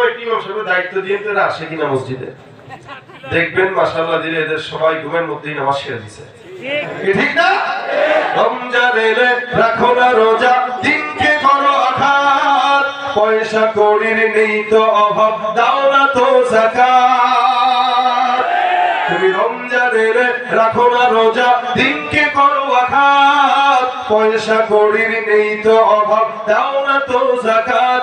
সময় ইমাম সাহেবের দায়িত্ব দিয়ে এরা আসে কিনা মসজিদে। দেখবেন, মাশাআল্লাহ, দিলে এদের সবাই ঘুমের মধ্যেই নামাজ সেরে দিছে। ঠিক না? রমজান এলে রাখো না রোজা, দিনকে করো আঘাত। পয়সা কড়ির নেই তো অভাব, দাও না তো জাকাত। তুমি রমজান এলে রাখো না রোজা, দিনকে করো আঘাত। পয়সা কড়ির নেই তো অভাব, দাও না তো জাকাত।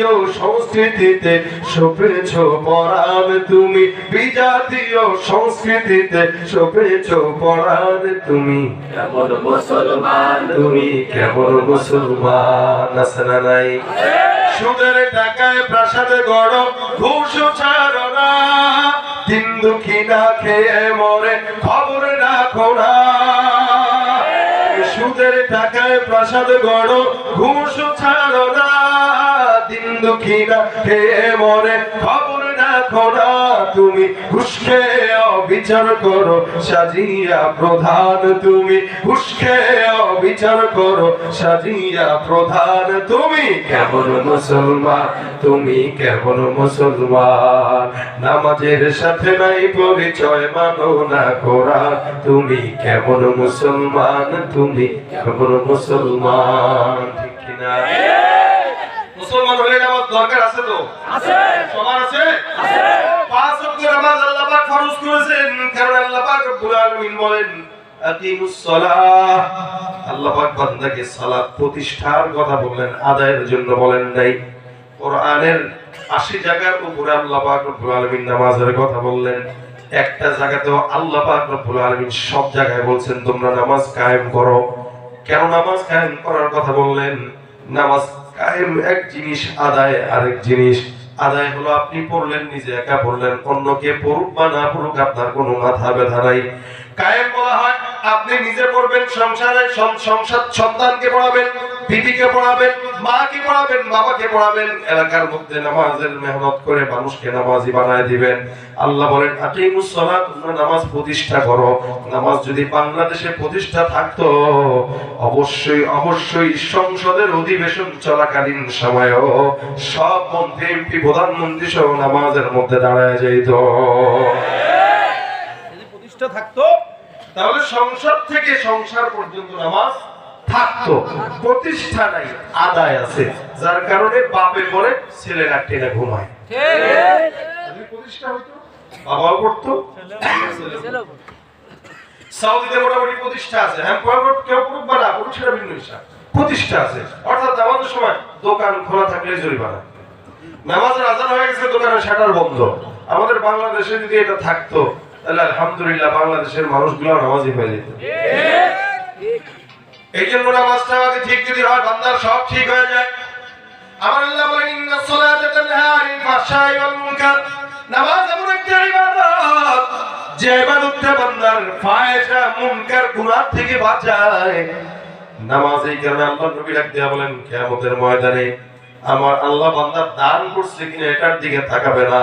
বিজাতীয় সংস্কৃতিতে সপেছ পরাণ তুমি। বিজাতীয় সংস্কৃতিতে সপেছ পরাণ তুমি। কেমন মুসলমান তুমি? কেমন মুসলমান? আছে না নাই? সুদের টাকায় প্রাসাদে গড় ঘুষ ছাড়ো না দিন দুঃখী না খেয়ে মরে খবর রাখো না। সুদের টাকায় প্রাসাদ গড় ঘুষ ছাড়ো না দিন দুঃখী না খেয়ে মরে খবর তুমি খেয়ে অবিচার করো, সাজিয়া প্রধান তুমি। অবিচার করো, সাজিয়া প্রধান তুমি। কেমন মুসলমান, তুমি কেমন মুসলমান। নামাজের সাথে নাই পরিচয়, মানো না কোরআন। তুমি কেমন মুসলমান, তুমি কেমন মুসলমান, ঠিক কিনা? মুসলমান হলে নামাজ দরকার আছে তো? আছে। সবার আছে? আছে। পাঁচ ওয়াক্ত নামাজ আল্লাহ পাক ফরজ করেছেন কারণ আল্লাহ পাক রব্বুল আলামিন বলেন আকিমুস সালাহ আল্লাহ পাক বান্দাকে সালাত প্রতিষ্ঠার কথা বললেন আদায়ের জন্য বলেন নাই। কোরআনের 80 জায়গার উপরে আল্লাহ পাক রব্বুল আলামিন নামাজের কথা বললেন। একটা জায়গাতেও আল্লাহ পাক রব্বুল আলামিন সব জায়গায় বলছেন তোমরা নামাজ কায়েম করো। কেন নামাজ কায়েম করার কথা বললেন? নামাজ কায়েম এক জিনিস আদায়, আরেক জিনিস আদায় হলো আপনি পড়লেন নিজে একা পড়লেন, অন্যকে পড়ুক বা না পড়ুক আপনার কোনো মাথা ব্যথা নাই। কায়েম বলা হয় আপনি নিজে পড়বেন, সংসারে সংসার সন্তানকে পড়াবেন বিবিকে পড়াবেন, মাকে পড়াবেন, বাবাকে পড়াবেন, এলাকার মধ্যে নামাজের মেহনত করে মানুষকে নামাজি বানায় দিবেন। আল্লাহ বলেন, আকিমুস তোমরা নামাজ প্রতিষ্ঠা করো। নামাজ যদি বাংলাদেশে প্রতিষ্ঠা থাকতো, অবশ্যই অবশ্যই সংসদের অধিবেশন চলাকালীন সময়ও সব মন্ত্রী, এমপি প্রধানমন্ত্রী সহ নামাজের মধ্যে দাঁড়ায় যেত প্রতিষ্ঠা থাকতো তাহলে সংসদ থেকে সংসার পর্যন্ত নামাজ থাকতো। প্রতিষ্ঠা নাই আদায় আছে। যার কারণে বাপে পরে ছেলেরা টেনে ঘুমায়। প্রতিষ্ঠা হইতো হ্যাঁ প্রতিষ্ঠা আছে। অর্থাৎ সময় দোকান খোলা থাকলে হয়ে গেছে, দোকানের বন্ধ। আমাদের বাংলাদেশে যদি এটা থাকতো তাহলে আলহামদুলিল্লাহ বাংলাদেশের মানুষগুলো নামাজি হয়ে যেত। এই জন্য নামাজটা ঠিক যদি হয়, বান্দার সব ঠিক হয়ে যায়। আমার আল্লাহ ওয়াল মুনকার। নামাজ এমন একটা ইবাদত, যে ইবাদতটা বান্দার মুনকার গুনাহ থেকে বাঁচায়। নামাজ এই কারণে আল্লাহ নবী ডাক দিয়া বলেন, কিয়ামতের ময়দানে আমার আল্লাহ বান্দা দান করছে কিনা এটার দিকে তাকাবে না।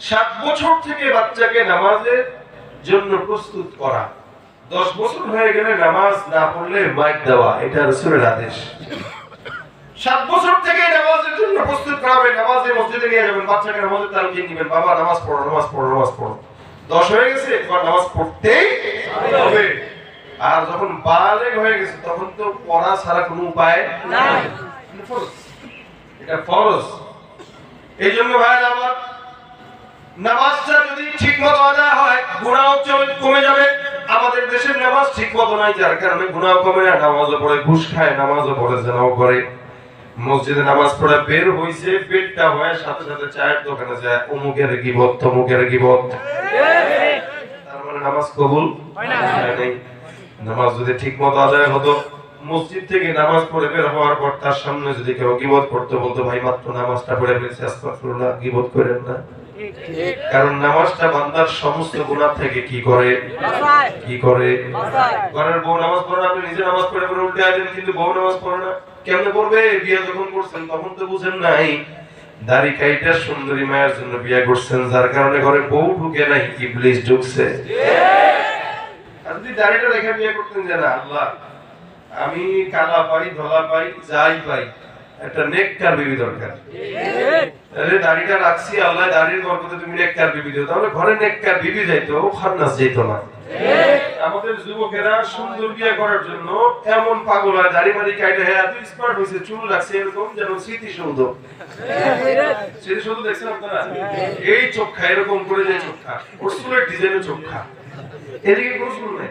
সাত বছর থেকে বাচ্চাকে নামাজের জন্য প্রস্তুত করা। দশ বছর হয়ে গেলে নামাজ না পড়লে মাইক দেওয়া এটা রসুলের আদেশ। সাত বছর থেকে নামাজের জন্য প্রস্তুত নামাজে মসজিদে নিয়ে যাবেন বাচ্চাকে নামাজের বাবা নামাজ পড়ো নামাজ পড়ো নামাজ পড়ো। দশ হয়ে গেছে এবার নামাজ পড়তেই হবে। হবে আর যখন বালেগ হয়ে গেছে তখন তো পড়া ছাড়া কোনো উপায় নাই। এটা ফরজ। এই জন্য ভাই আমার নামাজটা যদি ঠিক মতো আদায় হয় গুণাও কমে যাবে। আমাদের দেশের নামাজ ঠিক মতো নাই যার কারণে গুণাও কমে না নামাজও পড়ে ঘুষ খায় নামাজও পড়ে জেনাও করে। মসজিদে নামাজ পড়ে বের হইছে পেটটা হয় সাথে সাথে চায়ের দোকানে যায় অমুকের গিবত তমুকের গিবত। তার মানে নামাজ কবুল হয় না। নামাজ যদি ঠিক মতো আদায় হতো মসজিদ থেকে নামাজ পড়ে বের হওয়ার পর তার সামনে যদি কেউ গিবত করতে বলতো, ভাই, মাত্র নামাজটা পড়ে ফেলছে, আস্তাগফিরুল্লাহ, গিবত করেন না। কারণ নামাজটা বান্দার সমস্ত গুনাহ থেকে কি করে? কি করে? ঘরের বউ নামাজ পড়ে আপনি নিজে নামাজ পড়ে পড়ে উল্টে আসেন, কিন্তু বউ নামাজ পড়ে না। কেমনে পড়বে? বিয়ে যখন করছেন, তখন তো বুঝেন নাই। দাড়ি কাইটা সুন্দরী মায়ের জন্য বিয়ে করছেন, যার কারণে ঘরে বউ ঢুকে নাই, ইবলিস ঢুকছে। আর যদি দাড়িটা রেখে বিয়ে করতেন যে না, আল্লাহ। আমি কালা পাই, ধলা পাই, যাই পাই, একটা নেককার বিবি দরকার। তাহলে দাড়িটা রাখছি, আল্লাহ দাড়ির বরকতে তুমি বিবি দিও। তাহলে ঘরে বিবি যাইতো খান্নাস যেত না। আমাদের যুবকেরা সুন্দর বিয়ে করার জন্য এমন পাগল হয়, দাড়ি মারি কাইটে হ্যাঁ এত স্মার্ট হয়েছে চুল লাগছে এরকম যেন স্মৃতিসৌধ। স্মৃতিসৌধ দেখছেন আপনারা? এই চোখা এরকম করে যে চোখা ওর চুলের ডিজাইনের চোখা এদিকে কোনো চুল নাই।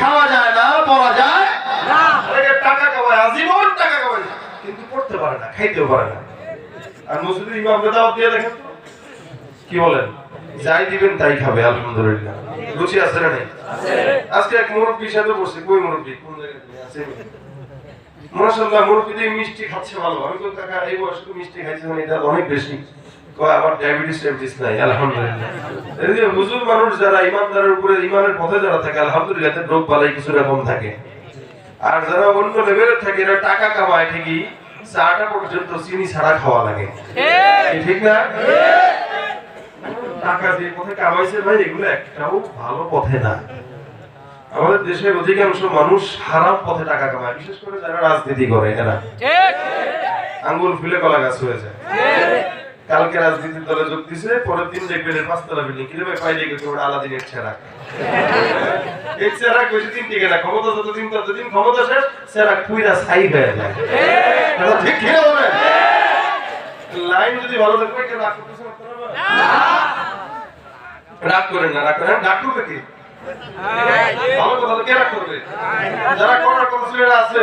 খাওয়া যায় না পড়া যায় অনেকে টাকা কামায় আজীবন টাকা কামায়। কিন্তু পড়তে পারে না খাইতেও পারে না। আর মসজিদের ইমামকে দাওয়াত দিয়ে দেখেন কি বলেন? যাই দিবেন তাই খাবে আলহামদুলিল্লাহ। রুচি আছে না নেই? আজকে এক মুরব্বীর সাথে বসে কই মুরব্বী? কোন জায়গায় আছে মাশাআল্লাহ মুরব্বী দিয়ে মিষ্টি খাচ্ছে ভালো। আমি তো কাকা এই বয়সে মিষ্টি খাইছে মানে এটা অনেক বেশি। কয় ডায়াবেটিস ডায়াবেটিস নাই আলহামদুলিল্লাহ। হুজুর মানুষ যারা ইমানদারের উপরে ইমানের পথে যারা থাকে আলহামদুলিল্লাহ রোগ বালাই কিছুটা কম থাকে। আর যারা অন্য লেভেলে থাকে এরা টাকা কামায় ঠিকই চাটা পর্যন্ত চিনি ছাড়া খাওয়া লাগে। ঠিক। না? টাকা দিয়ে পথে কামাইছে ভাই এগুলো একটাও ভালো পথে না। আমাদের দেশের অধিকাংশ মানুষ হারাম পথে টাকা কামায় বিশেষ করে যারা রাজনীতি করে এরা। আঙ্গুল ফুলে কলা গাছ হয়ে যায়। কালকে রাজনীতির দলে যোগ দিছে, পরের দিন দেখবেন পাঁচতলা বিল্ডিং কিনে ভাই পাইলে গেছে ওটা আলাদিনের ছেড়া। এই দিন টিকে না ক্ষমতা ক্ষমতা শেষ চেরা পুইরা ছাই হয়ে এটা ঠিক লাইন যদি ভালো থাকবে কেউ রাগ করতেছে রাগ করেন না, রাগ করেন। রাগ করবে কি? ভালো কথা কে রাগ করবে? যারা করার কথা আছে।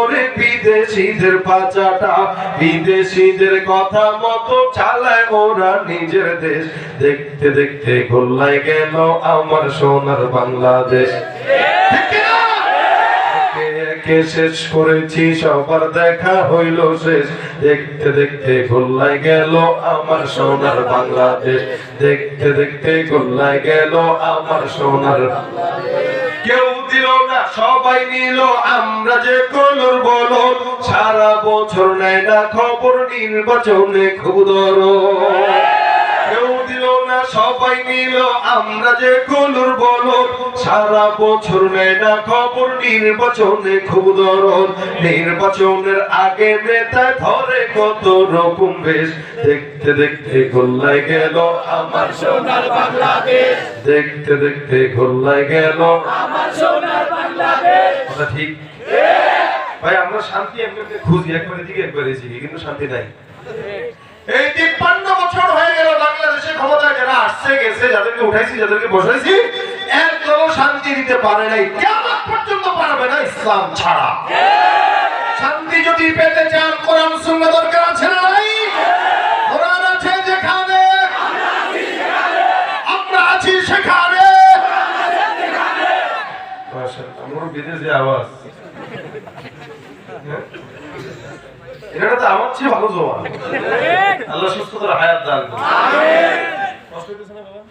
বিদেশিদের পাচাটা বিদেশিদের কথা মতো চালায় ওরা নিজের দেশ। দেখতে দেখতে গোল্লায় গেল আমার সোনার বাংলাদেশ। শেষ করেছি সবার দেখা হইল শেষ। দেখতে দেখতে গোল্লায় গেল আমার সোনার বাংলাদেশ। দেখতে দেখতে গোল্লায় গেল আমার সোনার না সবাই নিল আমরা যে কলর বলো, সারা বছর নেয় না খবর, নির্বাচনে খুব দর কেউ দিল সবাই নিল আমরা যে কলুর সারা বছর নেয় না খবর, নির্বাচনে নির্বাচনের আগে ধরে কত রকম বেশ। দেখতে দেখতে গেল আমার সোনার বাংলাদেশ। দেখতে দেখতে গেল আমার সোনার বাংলাদেশ। ঠিক? ভাই, আমরা শান্তি এমনি খুঁজি, একবারে দিকে একবারে কিন্তু শান্তি নাই। এই তিপ্পান্ন বছর হয়ে ক্ষমতায় যারা আসছে, গেছে, যাদেরকে উঠাইছি, যাদেরকে বসাইছি একদম শান্তি দিতে পারে নাই। কেমন পর্যন্ত পারবে না ইসলাম ছাড়া। শান্তি যদি পেতে চান, কোরআন শূন্য দরকার আছে না নাই? বিদেশে আওয়াজ হ্যাঁ? এখানে তো আমার চেয়ে ভালো জমা আল্লাহ সুস্থতার হায়াত দান কষ্ট হইতেছে না বাবা?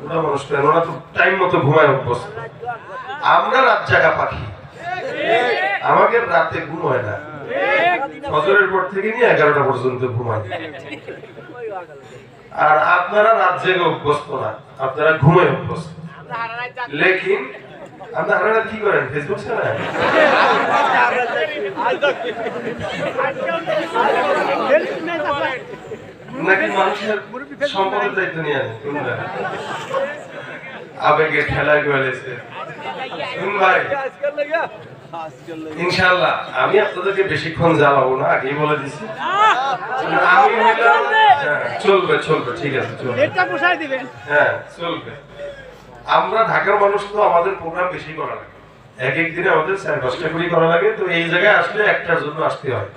বুড়া মানুষ তো, ওরা তো টাইম মতো ঘুমায় অভ্যস্ত। আমরা রাত জাগা পাখি। আমাকে রাতে ঘুম হয় না। ফজরের পর থেকে নিয়ে এগারোটা পর্যন্ত ঘুমাই আর আপনারা রাত জেগে অভ্যস্ত না। আপনারা ঘুমায় অভ্যস্ত। লেকিন আপনারা কি করেন? ফেসবুক চালান নাকি মানুষের সম্পদের দায়িত্ব নিয়ে আনেন কোনটা আবেগে খেলায় গেলেছে ভাই ইনশাআল্লাহ আমি আপনাদেরকে বেশিক্ষণ জ্বালাবো না আগেই বলে দিছি। আমি হ্যাঁ, চলবে চলবে ঠিক আছে চলবে। হ্যাঁ চলবে। আমরা ঢাকার মানুষ তো আমাদের প্রোগ্রাম বেশি করা লাগে। এক এক দিনে আমাদের চার পাঁচটা করে করা লাগে, তো এই জায়গায় আসলে একটার জন্য আসতে হয়।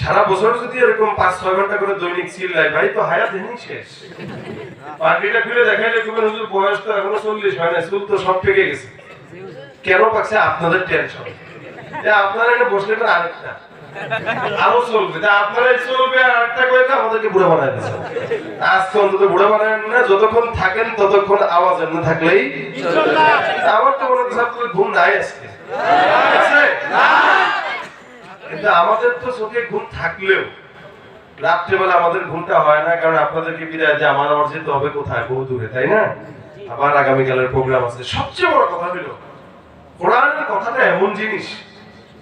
সারা বছর যদি এরকম পাঁচ, ছয় ঘণ্টা করে দৈনিক সিল লাই ভাই তো হায়াত এমনি শেষ। পার্টিটা খুলে দেখাইলে তুমি হুজুর, বয়স তো এখনও চল্লিশ হয় না, চুল তো সব পেকে গেছে। কেন পাচ্ছে? আপনাদের টেনশন আপনারা এখানে বসলে আরেকটা আরও চলবে। তা চলবে আর একটা আমাদেরকে বানায় দিচ্ছে আজকে অন্তত বানায় না, যতক্ষণ থাকেন ততক্ষণ আওয়াজ এমনি থাকলেই আমার তো মনে হচ্ছে ঘুম নাই আজকে। কিন্তু আমাদের তো চোখে ঘুম থাকলেও রাত্রেবেলা আমাদের ঘুমটা হয় না, কারণ আপনাদেরকে বিদায় যে আমার আমার যেতে হবে কোথায়? বহু দূরে, তাই না? আবার আগামীকালের প্রোগ্রাম আছে। সবচেয়ে বড় কথা হলো, কোরআনের কথাটা এমন জিনিস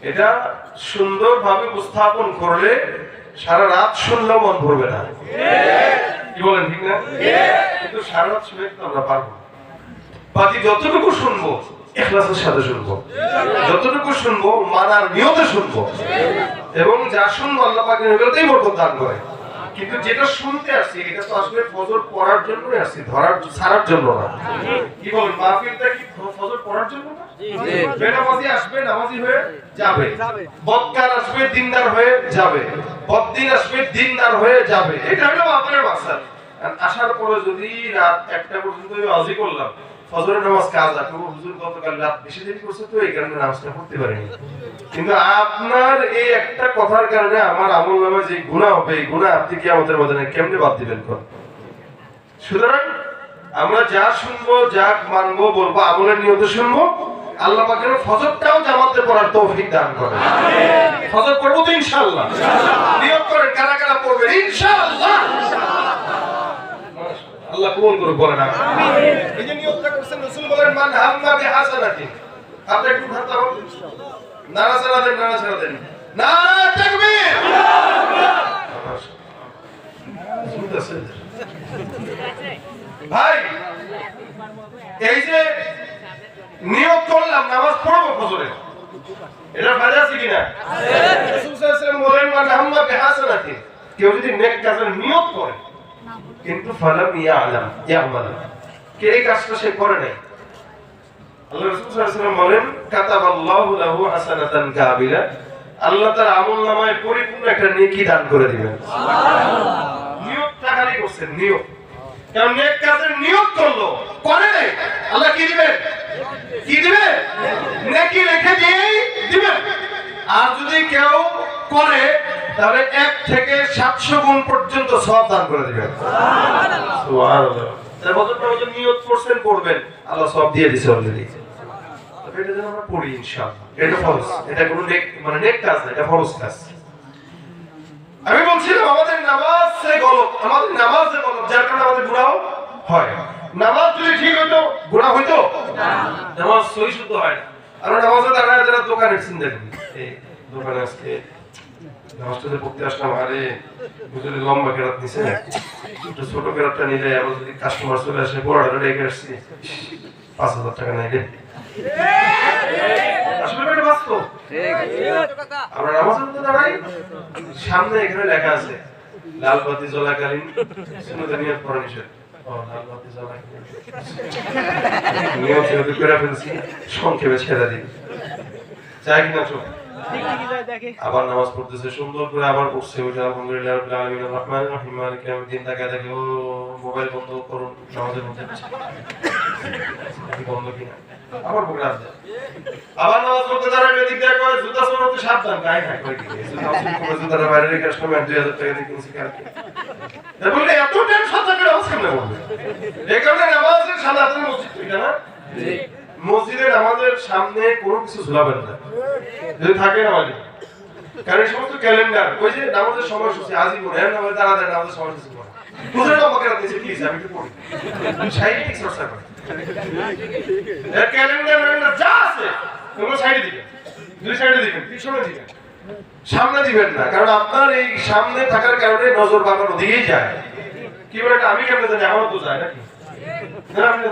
এটা সুন্দরভাবে উপস্থাপন করলে সারা রাত শুনলেও মন ভরবে না। কি বলেন, ঠিক না? কিন্তু সারা রাত শুনে আমরা পারব। বাকি যতটুকু শুনব সাথে শুনব। যতটুকু শুনব শুনব। এবং যা শুনব আল্লাহ বরকত দান করে। কিন্তু যেটা শুনতে আসছি এটা তো আসলে ফজর পড়ার জন্যই আসছি ধরার ছাড়ার জন্য না। কি বলেন মাহফিলটা কি ফজর পড়ার জন্য না? বেনামাজি আসবে নামাজি হয়ে যাবে। বদকার আসবে দিনদার হয়ে যাবে। বদ্দিন আসবে দিনদার হয়ে যাবে। এটা হলো আপনার মাসাল আসার পরে যদি রাত একটা পর্যন্ত আজি করলাম ফজরের নামাজ কাজা হুজুর গতকাল রাত বেশি দেরি করছে তো এই কারণে নামাজটা পড়তে কিন্তু আপনার এই একটা কথার কারণে আমার আমল নামে যে গুণা হবে, এই গুণা আপনি কি আমাদের মধ্যে কেমনে বাদ দিবেন সুতরাং আমরা যা শুনব, যা মানবো, বলব, আমলের নিয়ত শুনব, আল্লাহ পাকের ফজরটাও জামাতে পড়ার তৌফিক দান করে ফজর পড়ব তো ইনশাআল্লাহ। নিয়ত করেন, কারা কারা পড়বেন? ইনশাআল্লাহ। আল্লাহ কবুল করুক বলেন এই যে নিয়তটা করছেন রাসূল বলেন মান হাম্মা বিহাসানাতিন আপনি একটু উঠাতে হবে নারা ছাড়া দেন নারা ছাড়া দেন। নারা তাকবীর! ভাই এই যে নিয়োগ করলাম নামাজ পড়ব ফজরে। এটা ফায়দা আছে কিনা? রাসূল সাল্লাল্লাহু আলাইহি ওয়াসাল্লাম বলেন মান হাম্মা বিহাসানাতিন কেউ যদি নেক কাজের নিয়ত করে কিন্তু ফালাম ইয়ালাম ইয়ামাল কে এই কাজটা সে করে নাই? আল্লাহ রাসূল সাল্লাল্লাহু বলেন কাতাবাল্লাহু লাহু হাসানাতান কাবিলা আল্লাহ তার আমল নামায় পরিপূর্ণ একটা নেকি দান করে দিবেন। নিয়তটা খালি করছেন নিয়ত কারণ নেক কাজের নিয়ত করল। করে? নাই আল্লাহ কি দিবেন? কি দিবেন? নেকি রেখে দিয়েই দিবেন। আর যদি কেউ করে তাহলে এক থেকে সাতশো গুণ পর্যন্ত সব দান করে দিবেন। বছরটা বছর নিয়ত করছেন করবেন। আল্লাহ সব দিয়ে দিছে অলরেডি এটা যেন আমরা পড়ি ইনশাআল্লাহ। এটা ফরজ। এটা কোনো নেক মানে নেক কাজ না এটা ফরজ কাজ। আমি বলছিলাম আমাদের নামাজ সে গলত আমাদের নামাজ গলত যার কারণে আমাদের হয়। নামাজ যদি ঠিক হইতো গুণা হইতো? নামাজ শুদ্ধ হয় না। নামাজে দাঁড়ায় যারা দোকানে চিন্তা করি। দোকানে আজকে পড়তে আসলাম, আরে বুঝলি লম্বা কেরাত একটু ছোট কেরাতটা নিলে যদি কাস্টমার চলে আসে আসছি। পাঁচ হাজার টাকা নেই রে আমরা দাঁড়াই, সামনে এখানে লেখা আছে, লাল বাতি জ্বলাকালীন নিষেধ। সংক্ষেপে ছেড়ে দিন চাই কিনা চোখ আবার নামাজ পড়তেছে, সুন্দর করে আবার পড়ছে। আলহামদুলিল্লাহ আলামিন রহিম ইয়াউমিদ্দিন, তাকায় ও, মোবাইল বন্ধ করুন, নামাজের মধ্যে বন্ধ কিনা? আবার আসছে আবার নামাজ পড়তে দাঁড়াবে এদিক দিয়ে জুতা সরাতে সাবধান, গায়ে জুতা বাইরে রেখে আসলাম, এক দুই হাজার টাকা দিয়ে কিনছি কালকে। তা এত থাকে নামাজ এই কারণে নামাজের মসজিদ না? মসজিদে আমাদের সামনে কোনো কিছু ঝুলাবেন না। যদি থাকে নামাজে। কারণ সমস্ত ক্যালেন্ডার, ওই যে নামাজের সময়সূচি আজই মনে হয় নামাজে তাড়াতাড়ি নামাজের সময়সূচি করে বুঝলেন আমাকে রাখতে প্লিজ আমি একটু পড়ি। শারীরিক চর্চা করি এর ক্যালেন্ডার ম্যালেন্ডার যা আছে ওগুলো সাইডে দিবেন দুই সাইডে দিবেন, পিছনে দিবেন। সামনে দিবেন না, কারণ আপনার এই সামনে থাকার কারণে নজর বাঁকানো দিকেই যায়। কি বলে আমি কেমনে জানি? আমার তো যায় নাকি? আমি